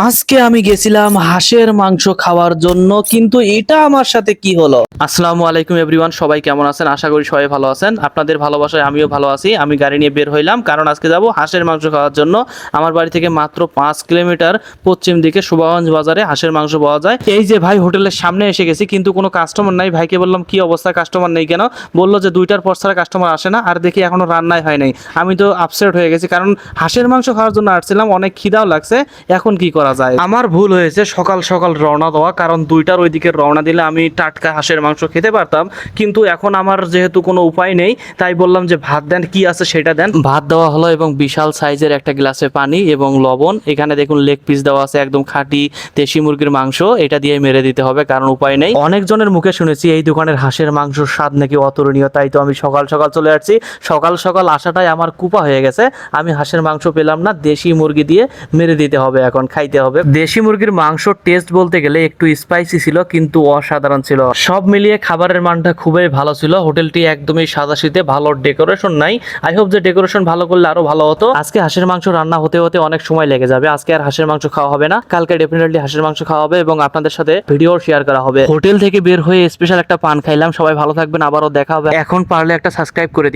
আজকে আমি গেছিলাম হাঁসের মাংস খাওয়ার জন্য, কিন্তু এটা আমার সাথে কি হলো? আসসালামু আলাইকুম এভরিওয়ান, সবাই কেমন আছেন? আশা করি সবাই ভালো আছেন। আপনাদের ভালোবাসায় আমিও ভালো আছি। আমি গাড়ি নিয়ে বের হইলাম, কারণ আজকে যাব হাঁসের মাংস খাওয়ার জন্য। আমার বাড়ি থেকে মাত্র পাঁচ কিলোমিটার পশ্চিম দিকে সুবাগঞ্জ বাজারে হাঁসের মাংস পাওয়া যায়। এই যে ভাই হোটেলের সামনে এসে গেছি, কিন্তু কোনো কাস্টমার নাই। ভাইকে বললাম, কি অবস্থা কাস্টমার নেই কেন? বলল যে, দুইটার পর ছাড়া কাস্টমার আসে না। আর দেখি এখনও রান্নাই হয় নাই। আমি তো আপসেট হয়ে গেছি, কারণ হাঁসের মাংস খাওয়ার জন্য আসছিলাম, অনেক খিদাও লাগছে। এখন কি করা যায়। আমার ভুল হয়েছে সকাল সকাল রওনা দেওয়া কারণ দুইটার ওইদিকে রওনা দিলে আমি টাটকা হাঁসের মাংস খেতে পারতাম। কিন্তু এখন আমার যেহেতু কোনো উপায় নেই তাই বললাম যে ভাত দেন কি আছে সেটা দেন। ভাত দেওয়া হলো এবং বিশাল সাইজের একটা গ্লাসে পানি এবং লবণ। এখানে দেখুন লেগ পিস দেওয়া আছে একদম খাঁটি দেশি মুরগির মাংস। এটা দিয়ে মেরে দিতে হবে কারণ উপায় নেই। অনেকজনের মুখে শুনেছি এই দোকানের হাঁসের মাংসর স্বাদ নাকি অতুলনীয় তাই তো আমি সকাল সকাল চলে আসছি। সকাল সকাল আসাটাই আমার কুপা হয়ে গেছে। আমি হাঁসের মাংস পেলাম না দেশি মুরগি দিয়ে মেরে দিতে হবে এখন খাইতে হবে। দেশি মুরগির মাংস টেস্ট বলতে গেলে একটু স্পাইসি ছিল, কিন্তু অসাধারণ ছিল। সব মিলিয়ে খাবারের মানটা খুবই ভালো ছিল। হোটেলটি একদমই সাদা শীতে ভালো ডেকোরেশন নাই। আই হোপ যে ডেকোরেশন ভালো করলে আরও ভালো হতো। আজকে হাঁসের মাংস রান্না হতে হতে অনেক সময় লেগে যাবে। আজকে আর হাঁসের মাংস খাওয়া হবে না। কালকে ডেফিনেটলি হাঁসের মাংস খাওয়া হবে এবং আপনাদের সাথে ভিডিও শেয়ার করা হবে। হোটেল থেকে বের হয়ে স্পেশাল একটা পান খাইলাম। সবাই ভালো থাকবেন। আবারও দেখা হবে। এখন পারলে একটা সাবস্ক্রাইব করে দিন।